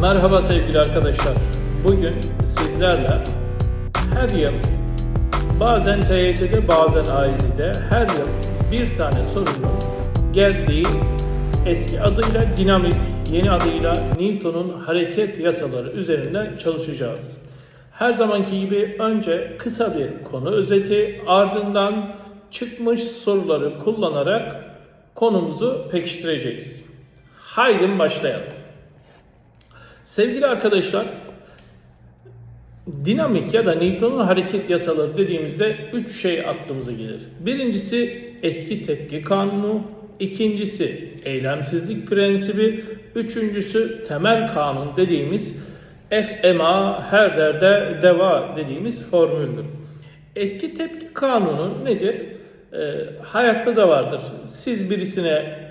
Merhaba sevgili arkadaşlar. Bugün sizlerle her yıl bazen TYT'de bazen AYT'de her yıl bir tane sorunun geldiği eski adıyla dinamik, yeni adıyla Newton'un hareket yasaları üzerinden çalışacağız. Her zamanki gibi önce kısa bir konu özeti ardından çıkmış soruları kullanarak konumuzu pekiştireceğiz. Haydi başlayalım. Sevgili arkadaşlar, dinamik ya da Newton'un hareket yasaları dediğimizde üç şey aklımıza gelir. Birincisi etki tepki kanunu, ikincisi eylemsizlik prensibi, üçüncüsü temel kanun dediğimiz FMA her derde deva dediğimiz formüldür. Etki tepki kanunu nedir? Ee, hayatta da vardır. Siz birisine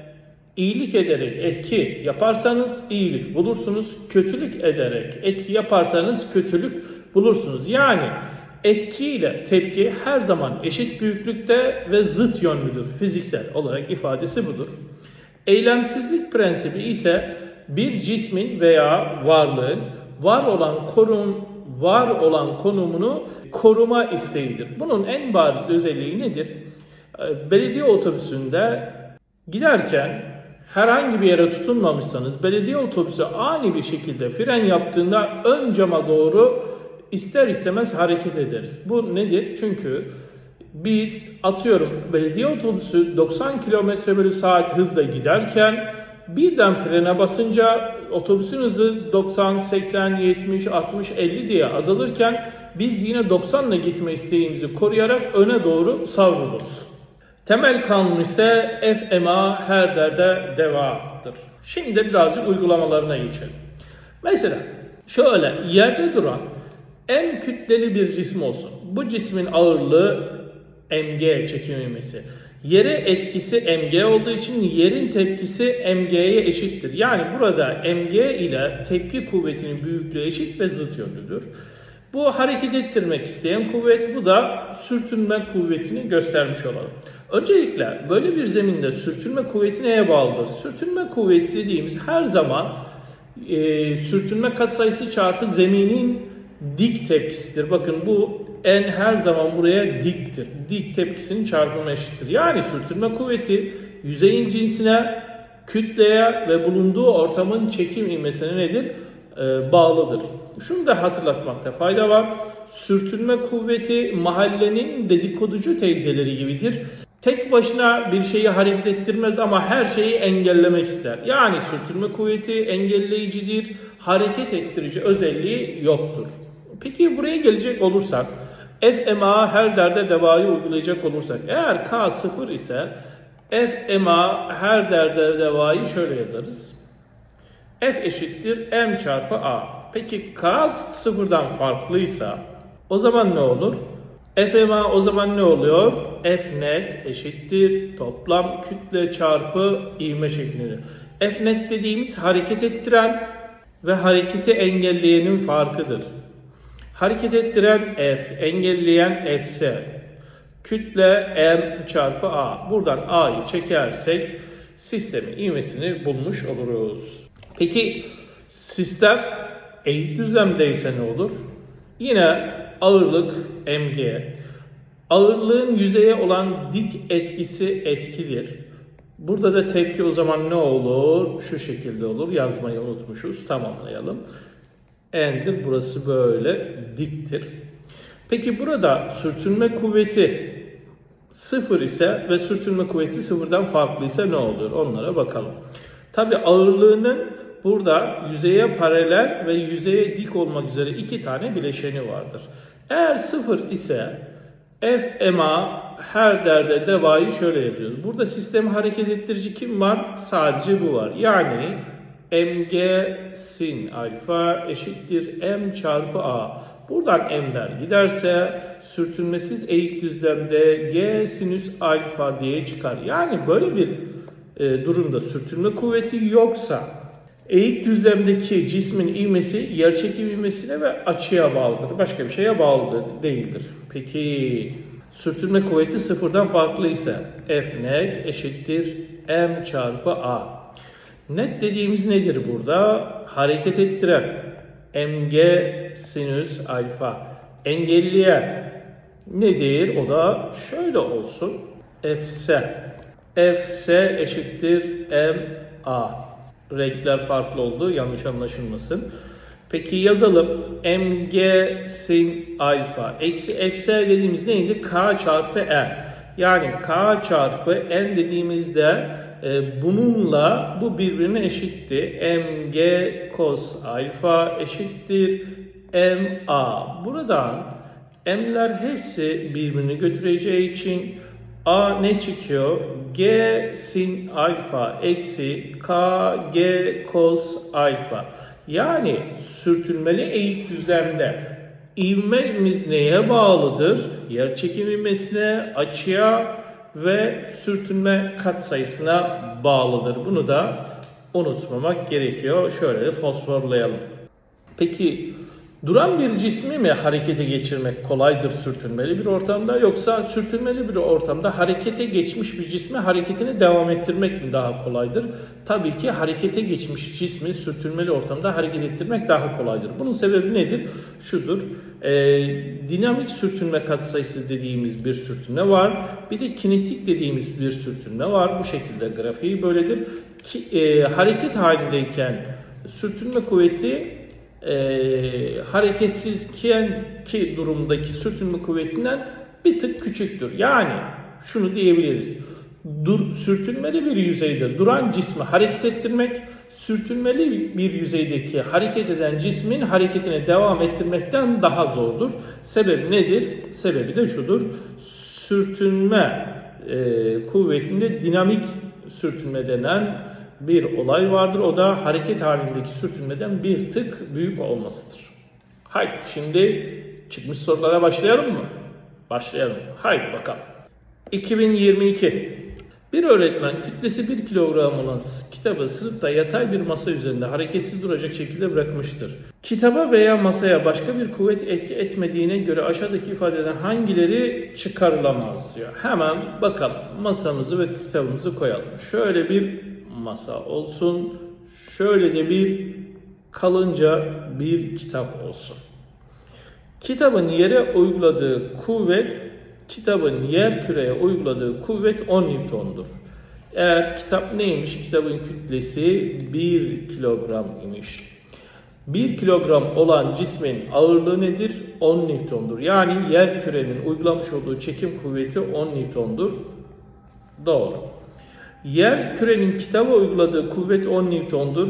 İyilik ederek etki yaparsanız iyilik bulursunuz. Kötülük ederek etki yaparsanız kötülük bulursunuz. Yani etki ile tepki her zaman eşit büyüklükte ve zıt yönlüdür. Fiziksel olarak ifadesi budur. Eylemsizlik prensibi ise bir cismin veya varlığın var olan konum var olan konumunu koruma isteğidir. Bunun en bariz özelliği nedir? Ee, Belediye otobüsünde giderken herhangi bir yere tutunmamışsanız belediye otobüsü ani bir şekilde fren yaptığında ön cama doğru ister istemez hareket ederiz. Bu nedir? Çünkü biz atıyorum belediye otobüsü 90 km bölü saat hızla giderken birden frene basınca otobüsün hızı 90, 80, 70, 60, 50 diye azalırken biz yine 90 ile gitme isteğimizi koruyarak öne doğru savruluruz. Temel kanun ise FMA her derde devadır. Şimdi birazcık uygulamalarına geçelim. Mesela şöyle yerde duran en kütleli bir cisim olsun. Bu cismin ağırlığı mg çekim ivmesi. Yere etkisi mg olduğu için yerin tepkisi mg'ye eşittir. Yani burada mg ile tepki kuvvetinin büyüklüğü eşit ve zıt yönlüdür. Bu hareket ettirmek isteyen kuvvet, bu da sürtünme kuvvetini göstermiş olalım. Öncelikle böyle bir zeminde sürtünme kuvveti neye bağlıdır? Sürtünme kuvveti dediğimiz her zaman e, sürtünme katsayısı çarpı zeminin dik tepkisidir. Bakın bu en her zaman buraya diktir. Dik tepkisinin çarpımı eşittir. Yani sürtünme kuvveti yüzeyin cinsine, kütleye ve bulunduğu ortamın çekim ivmesine nedir? e, bağlıdır. Şunu da hatırlatmakta fayda var. Sürtünme kuvveti mahallenin dedikoducu teyzeleri gibidir. Tek başına bir şeyi hareket ettirmez ama her şeyi engellemek ister. Yani sürtünme kuvveti engelleyicidir, hareket ettirici özelliği yoktur. Peki buraya gelecek olursak, FMA her derde devayı uygulayacak olursak, eğer K sıfır ise FMA her derde devayı şöyle yazarız. F eşittir M çarpı A. Peki K sıfırdan farklıysa o zaman ne olur? FMA o zaman ne oluyor? F net eşittir toplam kütle çarpı ivme şeklidir. F net dediğimiz hareket ettiren ve hareketi engelleyenin farkıdır. Hareket ettiren F, engelleyen F ise kütle M çarpı A. Buradan A'yı çekersek sistemin ivmesini bulmuş oluruz. Peki sistem eğik düzlemdeyse ne olur? Yine ağırlık mg. Ağırlığın yüzeye olan dik etkisi etkidir. Burada da tepki o zaman ne olur? Şu şekilde olur. Yazmayı unutmuşuz. Tamamlayalım. N'dir. Burası böyle diktir. Peki burada sürtünme kuvveti sıfır ise ve sürtünme kuvveti sıfırdan farklı ise ne olur? Onlara bakalım. Tabi ağırlığının burada yüzeye paralel ve yüzeye dik olmak üzere iki tane bileşeni vardır. Eğer sıfır ise FMA her derde devayı şöyle yazıyoruz. Burada sistemi hareket ettirici kim var? Sadece bu var. Yani mg sin alfa eşittir m çarpı a. Buradan m'ler giderse sürtünmesiz eğik düzlemde g sinüs alfa diye çıkar. Yani böyle bir e, durumda sürtünme kuvveti yoksa eğik düzlemdeki cismin ivmesi yerçekim ivmesine ve açıya bağlıdır. Başka bir şeye bağlı değildir. Peki sürtünme kuvveti sıfırdan farklı ise F net eşittir M çarpı A. Net dediğimiz nedir burada? Hareket ettiren. Mg sinüs alfa. Engelleyen nedir? O da şöyle olsun. Fs. Fs eşittir ma. Renkler farklı oldu. Yanlış anlaşılmasın. Peki yazalım. Mg sin alfa. Eksi Fs dediğimiz neydi? K çarpı N. Yani K çarpı N dediğimizde e, bununla bu birbirine eşitti. Mg cos alfa eşittir ma. Buradan m'ler hepsi birbirini götüreceği için a ne çıkıyor? g sin alfa eksi k g cos alfa. Yani sürtünmeli eğik düzlemde ivmemiz neye bağlıdır? Yer çekim ivmesine, açıya ve sürtünme katsayısına bağlıdır. Bunu da unutmamak gerekiyor. Şöyle de fosforlayalım. Peki duran bir cismi mi harekete geçirmek kolaydır sürtünmeli bir ortamda yoksa sürtünmeli bir ortamda harekete geçmiş bir cismi hareketini devam ettirmek mi daha kolaydır? Tabii ki harekete geçmiş cismi sürtünmeli ortamda hareket ettirmek daha kolaydır. Bunun sebebi nedir? Şudur. Ee, dinamik sürtünme katsayısı dediğimiz bir sürtünme var. Bir de kinetik dediğimiz bir sürtünme var. Bu şekilde grafiği böyledir. Ki, e, hareket halindeyken sürtünme kuvveti e, hareketsizken ki durumdaki sürtünme kuvvetinden bir tık küçüktür. Yani şunu diyebiliriz. Dur, sürtünmeli bir yüzeyde duran cismi hareket ettirmek, sürtünmeli bir yüzeydeki hareket eden cismin hareketine devam ettirmekten daha zordur. Sebebi nedir? Sebebi de şudur. Sürtünme e, kuvvetinde dinamik sürtünme denen bir olay vardır. O da hareket halindeki sürtünmeden bir tık büyük olmasıdır. Haydi şimdi çıkmış sorulara başlayalım mı? Başlayalım. Haydi bakalım. 2022 bir öğretmen kütlesi 1 kilogram olan kitabı sınıfta yatay bir masa üzerinde hareketsiz duracak şekilde bırakmıştır. Kitaba veya masaya başka bir kuvvet etki etmediğine göre aşağıdaki ifadeden hangileri çıkarılamaz diyor. Hemen bakalım masamızı ve kitabımızı koyalım. Şöyle bir masa olsun. Şöyle de bir kalınca bir kitap olsun. Kitabın yere uyguladığı kuvvet, kitabın yer küreye uyguladığı kuvvet 10 Newton'dur. Eğer kitap neymiş? Kitabın kütlesi 1 kilogram imiş. 1 kilogram olan cismin ağırlığı nedir? 10 Newton'dur. Yani yer kürenin uygulamış olduğu çekim kuvveti 10 Newton'dur. Doğru. Yer kürenin kitaba uyguladığı kuvvet 10 Newton'dur.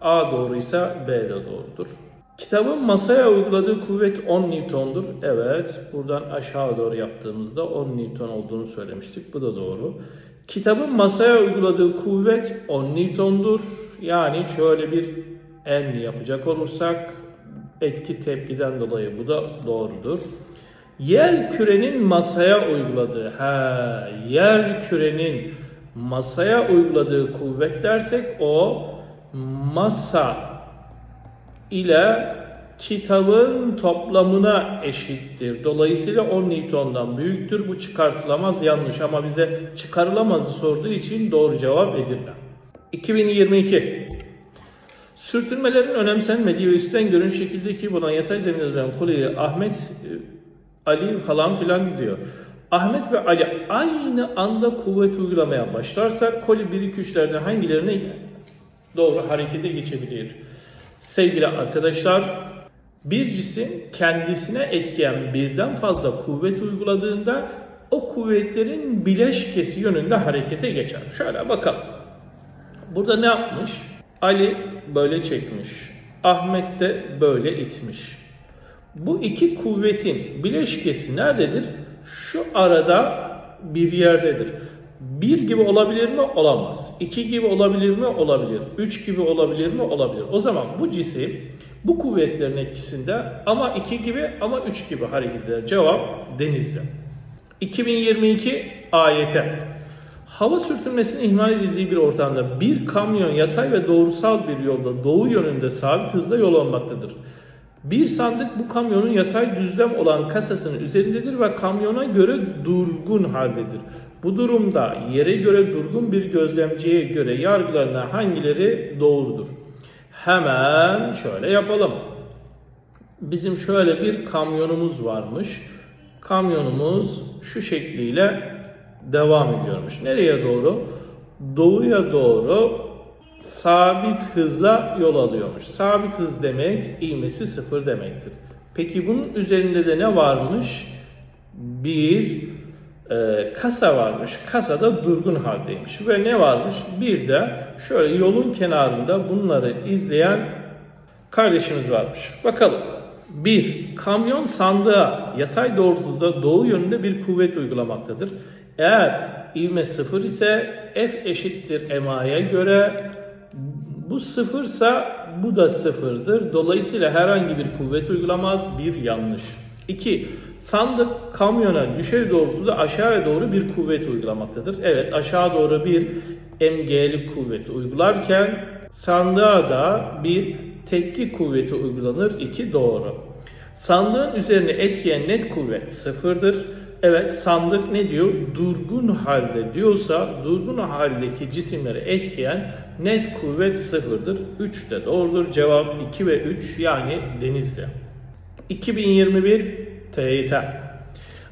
A doğruysa B de doğrudur. Kitabın masaya uyguladığı kuvvet 10 Newton'dur. Evet, buradan aşağı doğru yaptığımızda 10 Newton olduğunu söylemiştik. Bu da doğru. Kitabın masaya uyguladığı kuvvet 10 Newton'dur. Yani şöyle bir en yapacak olursak etki tepkiden dolayı bu da doğrudur. Yer kürenin masaya uyguladığı, ha, yer kürenin masaya uyguladığı kuvvet dersek o masa ile kitabın toplamına eşittir. Dolayısıyla 10 Newton'dan büyüktür. Bu çıkartılamaz yanlış ama bize çıkarılamazı sorduğu için doğru cevap Edirne. 2022 Sürtünmelerin önemsenmediği ve üstten görünüş şekildeki buna yatay zeminde duran kolyeyi Ahmet, e, Ali falan filan diyor. Ahmet ve Ali aynı anda kuvvet uygulamaya başlarsa koli 1 2 3'lerden hangilerine doğru harekete geçebilir? Sevgili arkadaşlar, bir cisim kendisine etkiyen birden fazla kuvvet uyguladığında o kuvvetlerin bileşkesi yönünde harekete geçer. Şöyle bakalım. Burada ne yapmış? Ali böyle çekmiş. Ahmet de böyle itmiş. Bu iki kuvvetin bileşkesi nerededir? Şu arada bir yerdedir. Bir gibi olabilir mi? Olamaz. İki gibi olabilir mi? Olabilir. Üç gibi olabilir mi? Olabilir. O zaman bu cisim bu kuvvetlerin etkisinde ama iki gibi ama üç gibi hareket eder. Cevap denizde. 2022 ayete. Hava sürtünmesinin ihmal edildiği bir ortamda bir kamyon yatay ve doğrusal bir yolda doğu yönünde sabit hızla yol almaktadır. Bir sandık bu kamyonun yatay düzlem olan kasasının üzerindedir ve kamyona göre durgun haldedir. Bu durumda yere göre durgun bir gözlemciye göre yargılarına hangileri doğrudur? Hemen şöyle yapalım. Bizim şöyle bir kamyonumuz varmış. Kamyonumuz şu şekliyle devam ediyormuş. Nereye doğru? Doğuya doğru sabit hızla yol alıyormuş. Sabit hız demek ivmesi sıfır demektir. Peki bunun üzerinde de ne varmış? Bir e, kasa varmış. Kasada durgun haldeymiş. Ve ne varmış? Bir de şöyle yolun kenarında bunları izleyen kardeşimiz varmış. Bakalım. 1. Kamyon sandığa yatay doğrultuda doğu yönünde bir kuvvet uygulamaktadır. Eğer ivme 0 ise F eşittir MA'ya göre bu sıfırsa bu da sıfırdır. Dolayısıyla herhangi bir kuvvet uygulamaz. Bir yanlış. 2. Sandık kamyona düşey doğrultuda aşağıya doğru bir kuvvet uygulamaktadır. Evet aşağı doğru bir MG'li kuvvet uygularken sandığa da bir tepki kuvveti uygulanır. 2 doğru. Sandığın üzerine etkiyen net kuvvet sıfırdır. Evet sandık ne diyor? Durgun halde diyorsa durgun haldeki cisimleri etkileyen net kuvvet sıfırdır. 3 de doğrudur. Cevap 2 ve 3 yani denizde. 2021 TYT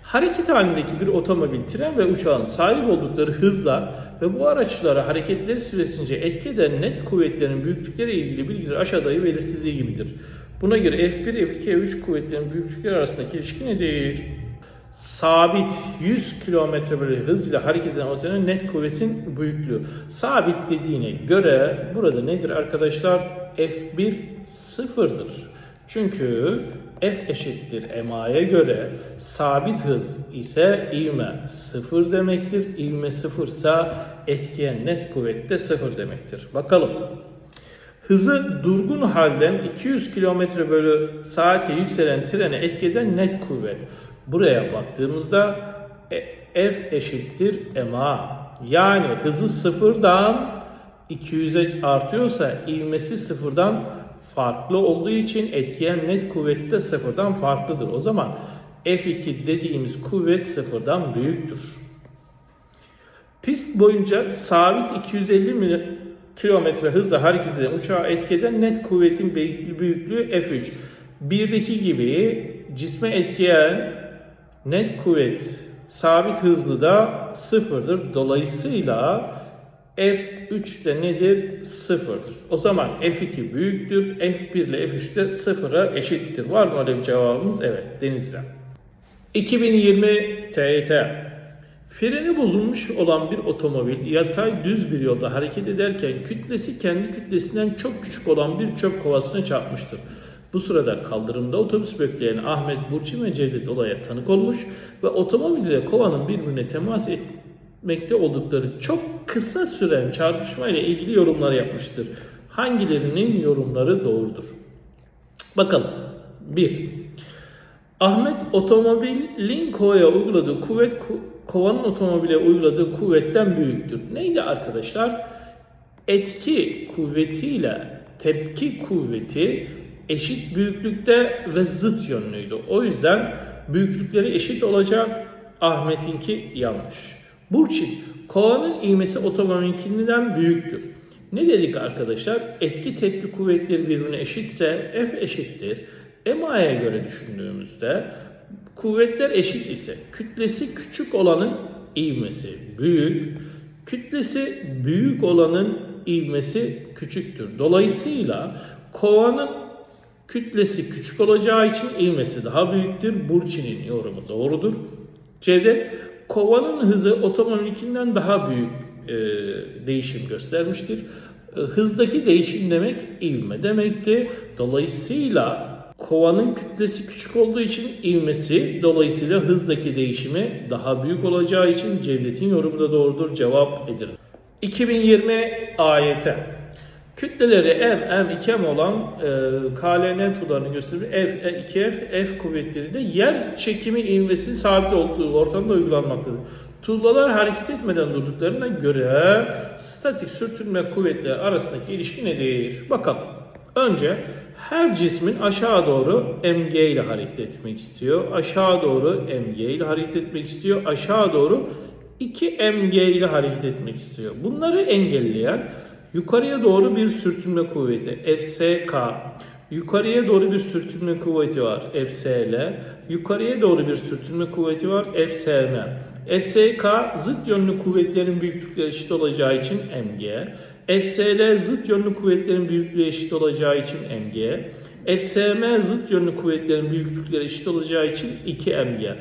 Hareket halindeki bir otomobil, tren ve uçağın sahip oldukları hızla ve bu araçlara hareketleri süresince etki eden net kuvvetlerin büyüklükleri ilgili bilgiler aşağıda belirtildiği gibidir. Buna göre F1, F2, F3 kuvvetlerin büyüklükleri arasındaki ilişki nedir? Sabit 100 km bölü hız ile hareket eden otomobilin net kuvvetin büyüklüğü. Sabit dediğine göre burada nedir arkadaşlar? F1 sıfırdır. Çünkü F eşittir MA'ya göre sabit hız ise ivme sıfır demektir. İvme sıfırsa etkiyen net kuvvet de sıfır demektir. Bakalım. Hızı durgun halden 200 km bölü saate yükselen trene etkeden net kuvvet. Buraya baktığımızda e, F eşittir ma. Yani hızı sıfırdan 200'e artıyorsa ivmesi sıfırdan farklı olduğu için etkiyen net kuvvet de sıfırdan farklıdır. O zaman F2 dediğimiz kuvvet sıfırdan büyüktür. Pist boyunca sabit 250 mil- kilometre hızla hareket eden uçağı etkeden net kuvvetin büyüklüğü F3. Birdeki gibi cisme etkileyen net kuvvet sabit hızlı da sıfırdır. Dolayısıyla F3 de nedir? Sıfırdır. O zaman F2 büyüktür. F1 ile F3 de sıfıra eşittir. Var mı öyle bir cevabımız? Evet. Denizden. 2020 TYT Freni bozulmuş olan bir otomobil yatay düz bir yolda hareket ederken kütlesi kendi kütlesinden çok küçük olan bir çöp kovasına çarpmıştır. Bu sırada kaldırımda otobüs bekleyen Ahmet, Burçin ve Cevdet olaya tanık olmuş ve otomobil ile kovanın birbirine temas etmekte oldukları çok kısa süren çarpışma ile ilgili yorumlar yapmıştır. Hangilerinin yorumları doğrudur? Bakalım. 1. Ahmet otomobilin kovaya uyguladığı kuvvet ku- kovanın otomobile uyguladığı kuvvetten büyüktür. Neydi arkadaşlar? Etki kuvvetiyle tepki kuvveti eşit büyüklükte ve zıt yönlüydü. O yüzden büyüklükleri eşit olacak. Ahmet'inki yanlış. Burçin, kovanın ivmesi otomobilinkinden büyüktür. Ne dedik arkadaşlar? Etki tepki kuvvetleri birbirine eşitse F eşittir. MA'ya göre düşündüğümüzde kuvvetler eşit ise kütlesi küçük olanın ivmesi büyük, kütlesi büyük olanın ivmesi küçüktür. Dolayısıyla kovanın kütlesi küçük olacağı için ivmesi daha büyüktür. Burçin'in yorumu doğrudur. Cevdet kovanın hızı otomobilinkinden daha büyük e, değişim göstermiştir. E, hızdaki değişim demek ivme demekti. Dolayısıyla kovanın kütlesi küçük olduğu için ivmesi dolayısıyla hızdaki değişimi daha büyük olacağı için Cevdet'in yorumu da doğrudur. Cevap edilir. 2020 ayete. Kütleleri M, M, 2M olan e, KLN tuğlarını gösterir. F, E, 2F, F kuvvetleri de yer çekimi ivmesinin sabit olduğu ortamda uygulanmaktadır. Tuğlalar hareket etmeden durduklarına göre statik sürtünme kuvvetleri arasındaki ilişki nedir? Bakalım. Önce her cismin aşağı doğru mg ile hareket etmek istiyor. Aşağı doğru mg ile hareket etmek istiyor. Aşağı doğru 2 mg ile hareket etmek istiyor. Bunları engelleyen yukarıya doğru bir sürtünme kuvveti FSK, yukarıya doğru bir sürtünme kuvveti var FSL, yukarıya doğru bir sürtünme kuvveti var FSM. FSK zıt yönlü kuvvetlerin büyüklükleri eşit olacağı için mg. FSL zıt yönlü kuvvetlerin büyüklüğü eşit olacağı için mg. FSM zıt yönlü kuvvetlerin büyüklükleri eşit olacağı için 2 mg.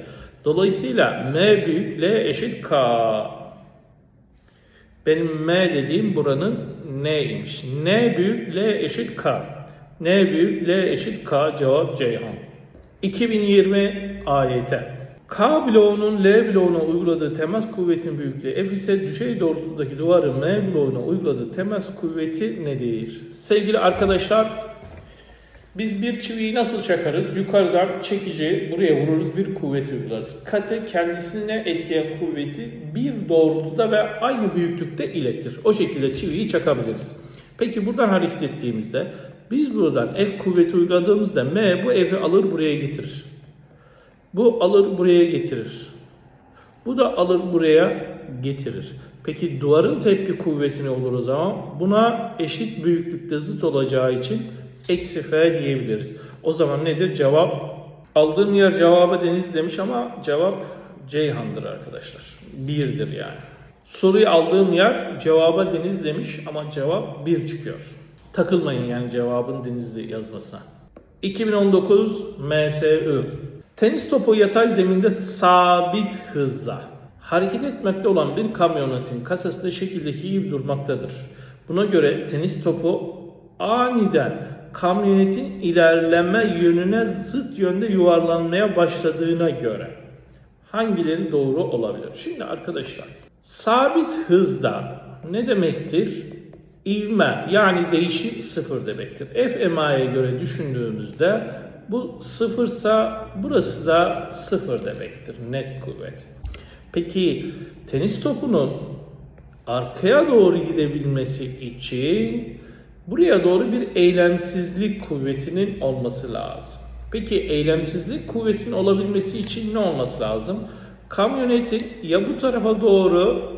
Dolayısıyla m büyük l eşit k. Benim m dediğim buranın n'ymiş. n büyük l eşit k. n büyük l eşit k cevap Ceyhan. 2020 AYT. K bloğunun L bloğuna uyguladığı temas kuvvetin büyüklüğü F ise düşey doğrultudaki duvarın M bloğuna uyguladığı temas kuvveti nedir? Sevgili arkadaşlar, biz bir çiviyi nasıl çakarız? Yukarıdan çekici buraya vururuz, bir kuvvet uygularız. Katı kendisine etkileyen kuvveti bir doğrultuda ve aynı büyüklükte iletir. O şekilde çiviyi çakabiliriz. Peki buradan hareket ettiğimizde biz buradan F kuvveti uyguladığımızda M bu F'i alır buraya getirir. Bu alır buraya getirir. Bu da alır buraya getirir. Peki duvarın tepki kuvveti ne olur o zaman? Buna eşit büyüklükte zıt olacağı için eksi F diyebiliriz. O zaman nedir? Cevap aldığım yer cevabı deniz demiş ama cevap Ceyhan'dır arkadaşlar. Birdir yani. Soruyu aldığım yer cevaba deniz demiş ama cevap bir çıkıyor. Takılmayın yani cevabın denizli yazmasına. 2019 MSÜ Tenis topu yatay zeminde sabit hızla hareket etmekte olan bir kamyonetin kasasında şekildeki gibi durmaktadır. Buna göre tenis topu aniden kamyonetin ilerleme yönüne zıt yönde yuvarlanmaya başladığına göre hangileri doğru olabilir? Şimdi arkadaşlar sabit hızda ne demektir? İvme yani değişim sıfır demektir. F MA'ya göre düşündüğümüzde bu sıfırsa burası da sıfır demektir. Net kuvvet. Peki tenis topunun arkaya doğru gidebilmesi için buraya doğru bir eylemsizlik kuvvetinin olması lazım. Peki eylemsizlik kuvvetinin olabilmesi için ne olması lazım? Kamyonetin ya bu tarafa doğru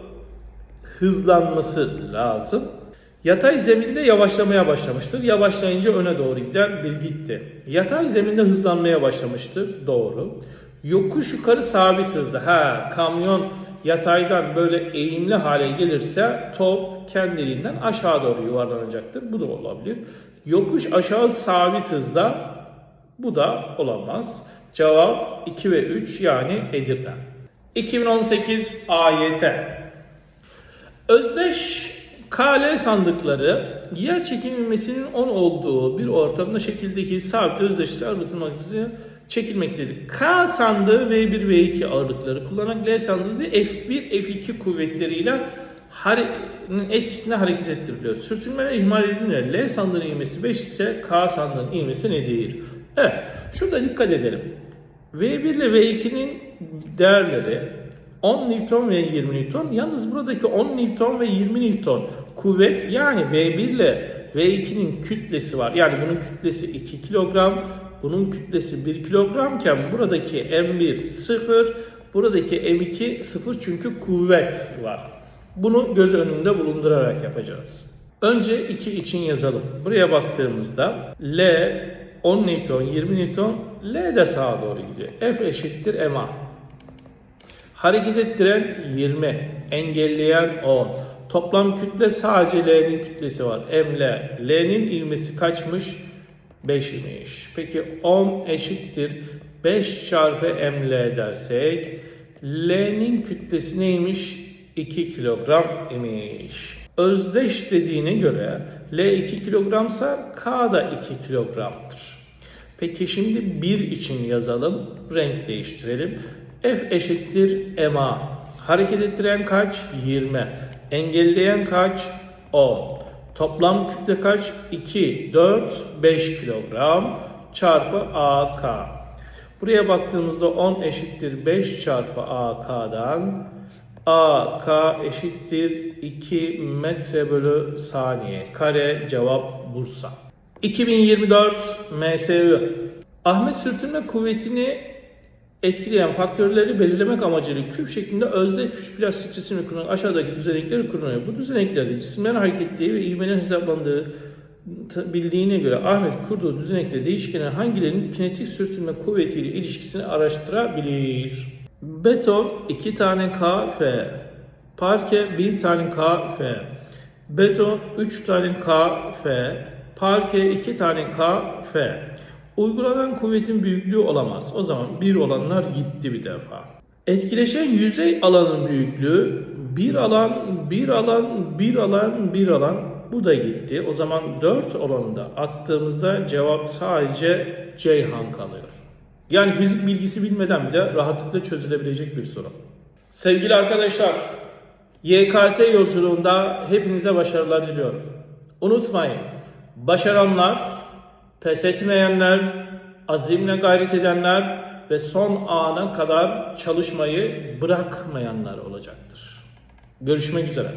hızlanması lazım Yatay zeminde yavaşlamaya başlamıştır. Yavaşlayınca öne doğru gider, bir gitti. Yatay zeminde hızlanmaya başlamıştır. Doğru. Yokuş yukarı sabit hızda. Ha, kamyon yataydan böyle eğimli hale gelirse top kendiliğinden aşağı doğru yuvarlanacaktır. Bu da olabilir. Yokuş aşağı sabit hızda. Bu da olamaz. Cevap 2 ve 3 yani Edirne. 2018 AYT. Özdeş KL sandıkları yer çekilmesinin 10 olduğu bir ortamda şekildeki sabit özdeşlik ağırlıklı magnetizmi çekilmektedir. K sandığı V1 V2 ağırlıkları kullanarak L sandığı da F1 F2 kuvvetleriyle etkisinde hareket ettiriliyor. Sürtünme ve ihmal edilmiyor. L sandığının ivmesi 5 ise K sandığının ivmesi ne değil? Evet. Şurada dikkat edelim. V1 ile V2'nin değerleri 10 Newton ve 20 Newton. Yalnız buradaki 10 Newton ve 20 Newton kuvvet yani V1 ile V2'nin kütlesi var. Yani bunun kütlesi 2 kilogram, bunun kütlesi 1 kilogramken buradaki M1 0, buradaki M2 0 çünkü kuvvet var. Bunu göz önünde bulundurarak yapacağız. Önce 2 için yazalım. Buraya baktığımızda L 10 Newton, 20 Newton, L de sağa doğru gidiyor. F eşittir MA. Hareket ettiren 20, engelleyen 10. Toplam kütle sadece L'nin kütlesi var. M L. L'nin ivmesi kaçmış? 5 imiş. Peki 10 eşittir 5 çarpı M L dersek L'nin kütlesi neymiş? 2 kilogram imiş. Özdeş dediğine göre L 2 kilogramsa K da 2 kilogramdır. Peki şimdi 1 için yazalım. Renk değiştirelim. F eşittir MA. Hareket ettiren kaç? 20. Engelleyen kaç? 10. Toplam kütle kaç? 2, 4, 5 kilogram çarpı AK. Buraya baktığımızda 10 eşittir 5 çarpı AK'dan AK eşittir 2 metre bölü saniye. Kare cevap Bursa. 2024 MSÜ. Ahmet sürtünme kuvvetini etkileyen faktörleri belirlemek amacıyla küp şeklinde özdeş plastik cisimle kurulan aşağıdaki düzenekleri kullanıyor. Bu düzeneklerde cisimlerin hareketliği ve ivmenin hesaplandığı bildiğine göre Ahmet kurduğu düzenekte değişkenin hangilerinin kinetik sürtünme kuvvetiyle ilişkisini araştırabilir. Beton 2 tane KF, parke 1 tane KF, beton 3 tane KF, parke 2 tane KF. Uygulanan kuvvetin büyüklüğü olamaz. O zaman 1 olanlar gitti bir defa. Etkileşen yüzey alanın büyüklüğü bir alan, bir alan, bir alan, bir alan bu da gitti. O zaman 4 olanı da attığımızda cevap sadece Ceyhan kalıyor. Yani fizik bilgisi bilmeden bile rahatlıkla çözülebilecek bir soru. Sevgili arkadaşlar, YKS yolculuğunda hepinize başarılar diliyorum. Unutmayın, başaranlar, pes etmeyenler, azimle gayret edenler ve son ana kadar çalışmayı bırakmayanlar olacaktır. Görüşmek üzere.